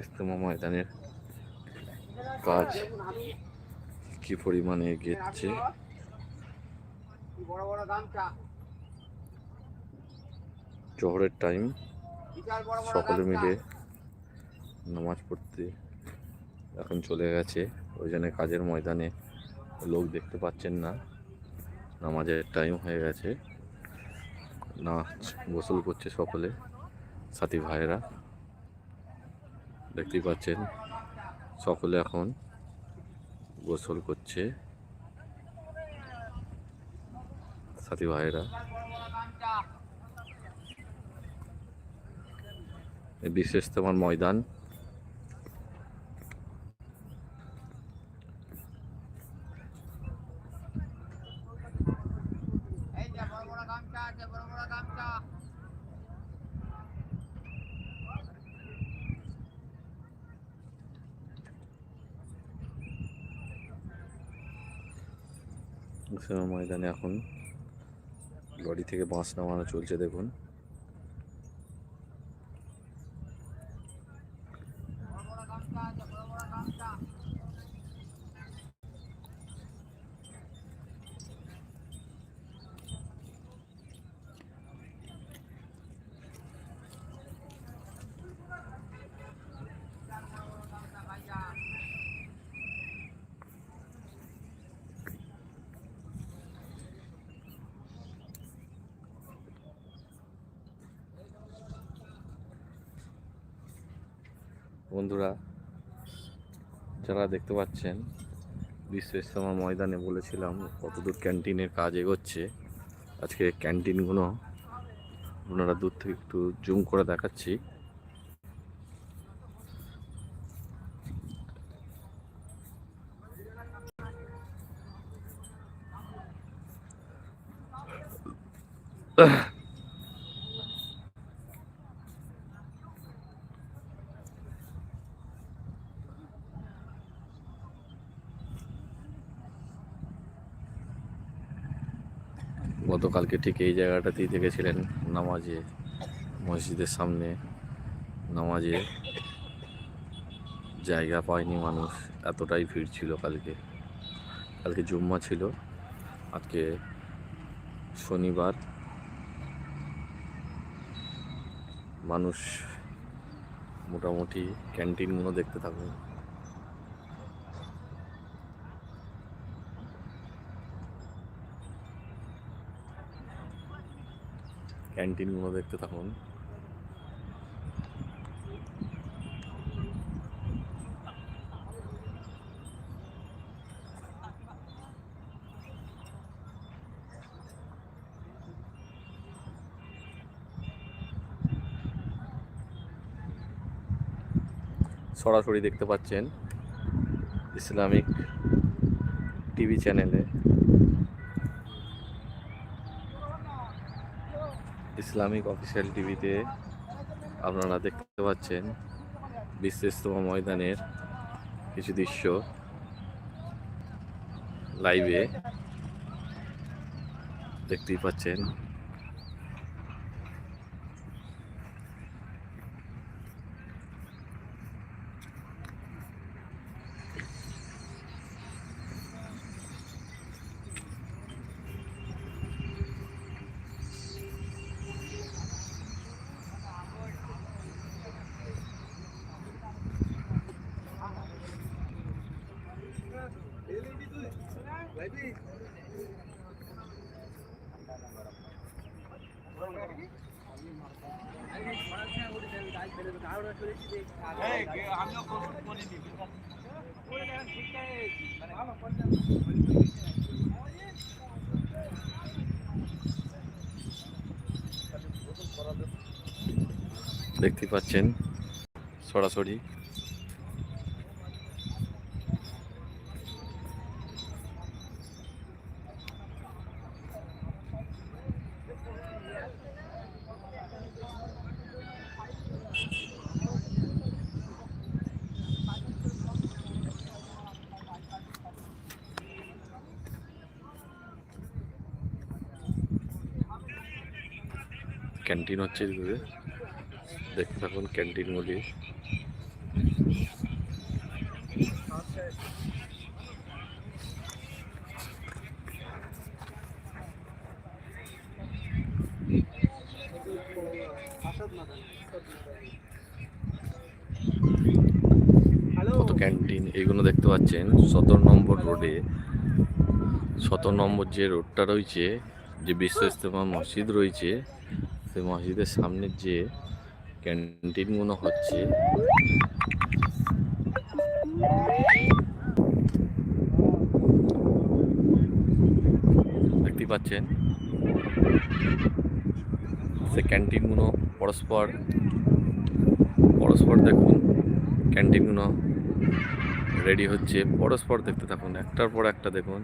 ইস্তেমা ময়দানের কাজ কি পরিমাণে এগিয়েছে। জহরের টাইম সকলে মিলে নামাজ পড়তে এখন চলে গেছে। ওই জন্য কাজের ময়দানে লোক দেখতে পাচ্ছেন না। নামাজের টাইম হয়ে গেছে। নাচ গোসল করছে সকলে, সাথী ভাইয়েরা। দেখতেই পাচ্ছেন সকলে এখন গোসল করছে। সাথী ভাইরা বিশেষ তোমার ময়দান এই যে বড় বড় গামছা আছে বড় বড় গামছা ইসলামের ময়দানে এখন। লরি থেকে বাঁশ নামানো চলছে দেখুন। বন্ধুরা, যারা দেখতে পাচ্ছেন বিশ্ব ইস্তেমা ময়দানে বলেছিলাম কতদূর ক্যান্টিনের কাজ এগোচ্ছে। আজকে ক্যান্টিনগুলো আপনারা দূর থেকে একটু জুম করে দেখাচ্ছি। গতকালকে ঠিক এই জায়গাটাতেই থেকেছিলেন নামাজে, মসজিদের সামনে নামাজে জায়গা পায়নি মানুষ, এতটাই ভিড় ছিল কালকে। কালকে জুম্মা ছিল, আজকে শনিবার। মানুষ মোটামুটি ক্যান্টিনগুলো দেখতে থাকুন। ক্যান্টিনগুলো দেখতে থাকুন। সরাসরি দেখতে পাচ্ছেন ইসলামিক টিভি চ্যানেলে। ইসলামিক অফিসিয়াল টিভিতে আপনারা দেখতে পাচ্ছেন বিশ্বস্তম ময়দানের কিছু দৃশ্য লাইভে দেখতেই পাচ্ছেন। দেখতে পাচ্ছেন সরাসরি ক্যান্টিন হচ্ছে এদিকে দেখতে থাকুন ক্যান্টিনগুলি কত ক্যান্টিন? এইগুলো দেখতে পাচ্ছেন, সতেরো নম্বর রোডে। সতেরো নম্বর যে রোডটা রয়েছে, যে বিশ্ব ইস্তেমা মসজিদ রয়েছে সেই মসজিদের সামনের যে ক্যান্টিন ক্যান্টিনগুলো হচ্ছে। দেখতে পাচ্ছেন। সে ক্যান্টিনগুলো পরস্পর পরস্পর দেখুন ক্যান্টিনগুলো রেডি হচ্ছে। পরস্পর দেখতে থাকুন, একটার পর একটা দেখুন,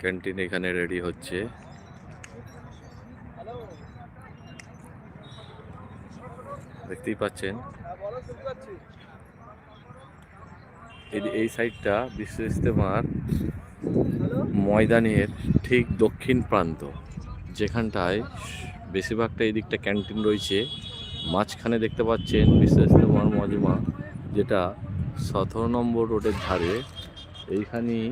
ক্যান্টিন এখানে রেডি হচ্ছে। দেখতেই পাচ্ছেন এই এই সাইডটা বিশ্ব ইস্তেমার ময়দানের ঠিক দক্ষিণ প্রান্ত যেখানটায় বেশিরভাগটা এই দিকটা ক্যান্টিন রয়েছে মাঝখানে দেখতে পাচ্ছেন বিশ্ব ইস্তেমার মজমা যেটা সতেরো নম্বর রোডের ধারে এইখানেই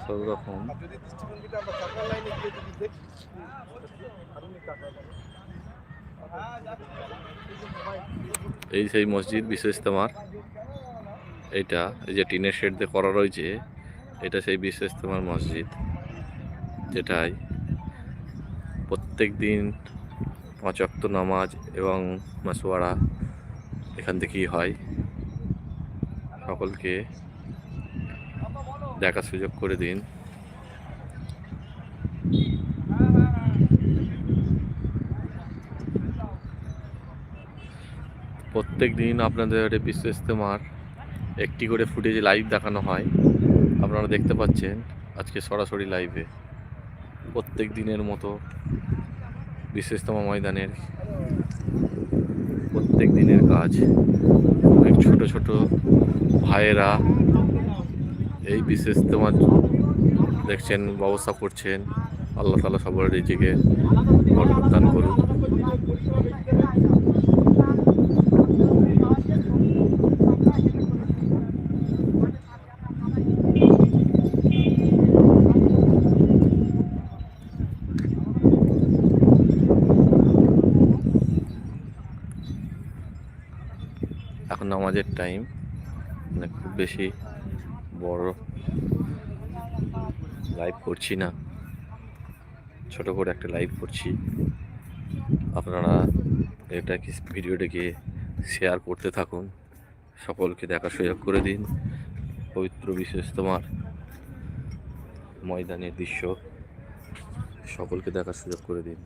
সব রকম এই সেই মসজিদ বিশ্ব ইস্তেমার এইটা এই যে টিনের শেড দিয়ে করা রয়েছে এটা সেই বিশ্ব ইস্তেমার মসজিদ যেটাই প্রত্যেক দিন পাঁচ অক্ত নামাজ এবং মাসোয়ারা এখান থেকেই হয়। সকলকে দেখার সুযোগ করে দিন। প্রত্যেক দিন আপনাদের বিশ্ব ইস্তেমার একটি করে ফুটেজ লাইভ দেখানো হয়। আপনারা দেখতে পাচ্ছেন আজকে সরাসরি লাইভে প্রত্যেক দিনের মতো বিশ্ব ইস্তেমা ময়দানের প্রত্যেক দিনের কাজ। অনেক ছোট ছোট ভাইয়েরা এই বিশেষ ইস্তেমার দেখছেন, ব্যবস্থা করছেন। আল্লাহ তালা সবার নিজেকে দান করুন এখন নামাজের টাইম মানে খুব বেশি বড়। লাইভ করছি না। ছোট করে একটা লাইভ করছি। আপনারা এটাকে ভিডিওটাকে শেয়ার করতে থাকুন। সকলকে দেখার সুযোগ করে দিন। পবিত্র বিশেষ তোমার ময়দানের দৃশ্য। সকলকে দেখার সুযোগ করে দিন।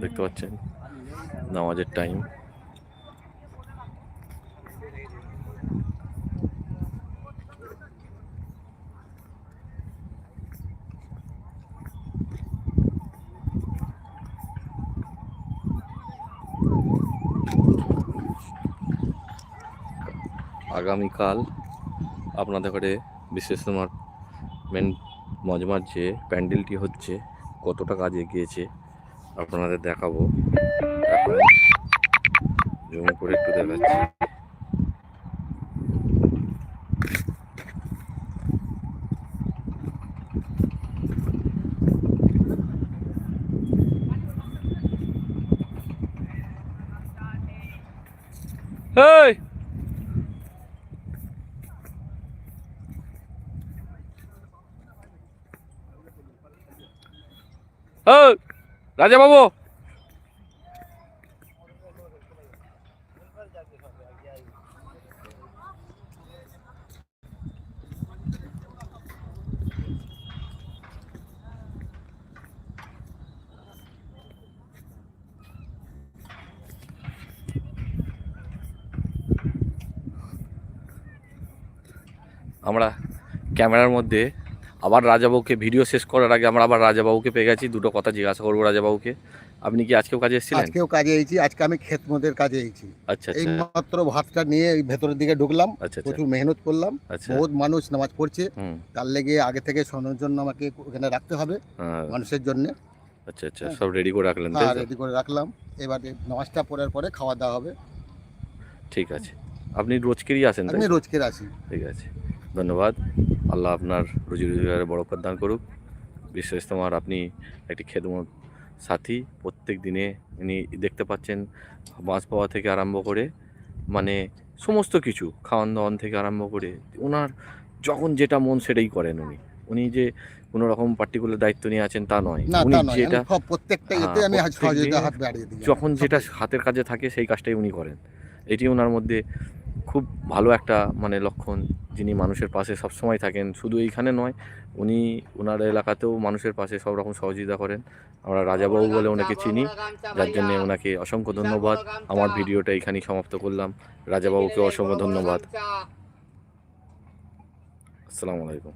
দেখতে পাচ্ছেন? নামাজের টাইম আগামীকাল আপনাদের ঘরে বিশেষ মেন মজমার যে প্যান্ডেলটি হচ্ছে, কতটা কাজ এগিয়েছে, আপনাদের দেখাবো। জুম করে একটু দেখাচ্ছি। এই রাজা বাবু আমরা ক্যামেরার মধ্যে আবার রাজাবাবুকে ভিডিও শেষ করার আগে আমরা আবার রাজাবাবুকে পেয়ে গেছি। দুটো কথা জিজ্ঞাসা করব রাজাবাবুকে। আপনি কি আজকেও কাজে এসেছিলেন? আজকেও কাজে এসেছি। আজকে আমি ক্ষেত মদের কাজে এসেছি। আচ্ছা এই আচ্ছা। মাত্র ভাতটা নিয়ে ভেতরের দিকে ঢুকলাম। আচ্ছা আচ্ছা। প্রচুর মেহনত করলাম। বহুত মানুষ নামাজ পড়ছে। তার লেগে আগে থেকে শোনার জন্য আমাকে ওখানে রাখতে হবে হ্যাঁ, মানুষের জন্য। আচ্ছা আচ্ছা। সব রেডি করে রাখলেন তো? রেডি করে রাখলাম। এবারে নামাজটা পড়ার পরে খাওয়া দাওয়া হবে। ঠিক আছে। আপনি রোজকেরই আসেন আমি রোজকের আসি। ঠিক আছে। ধন্যবাদ। আল্লাহ আপনার রুজি রোজগারে বড় দান করুক। বিশেষ তোমার আপনি একটি খেদমত সাথী। প্রত্যেক দিনে ইনি দেখতে পাচ্ছেন মাছ পাওয়া থেকে আরম্ভ করে মানে সমস্ত কিছু খাওয়ান দাওয়ান থেকে আরম্ভ করে ওনার যখন যেটা মন সেটাই করেন উনি। উনি যে কোনো রকম পার্টিকুলার দায়িত্ব নিয়ে আছেন তা নয়। উনি যেটা হ্যাঁ, যখন যেটা হাতের কাজে থাকে সেই কাজটাই উনি করেন। এটি ওনার মধ্যে খুব ভালো একটা মানে লক্ষণ যিনি মানুষের পাশে সবসময় থাকেন। শুধু এইখানে নয়, উনি ওনার এলাকাতেও মানুষের পাশে সব রকম সহযোগিতা করেন। আমরা রাজাবাবু বলে ওনাকে চিনি, যার জন্য ওনাকে অসংখ্য ধন্যবাদ। আমার ভিডিওটা এখানেই সমাপ্ত করলাম। রাজাবাবুকে অসংখ্য ধন্যবাদ। আসসালামু আলাইকুম।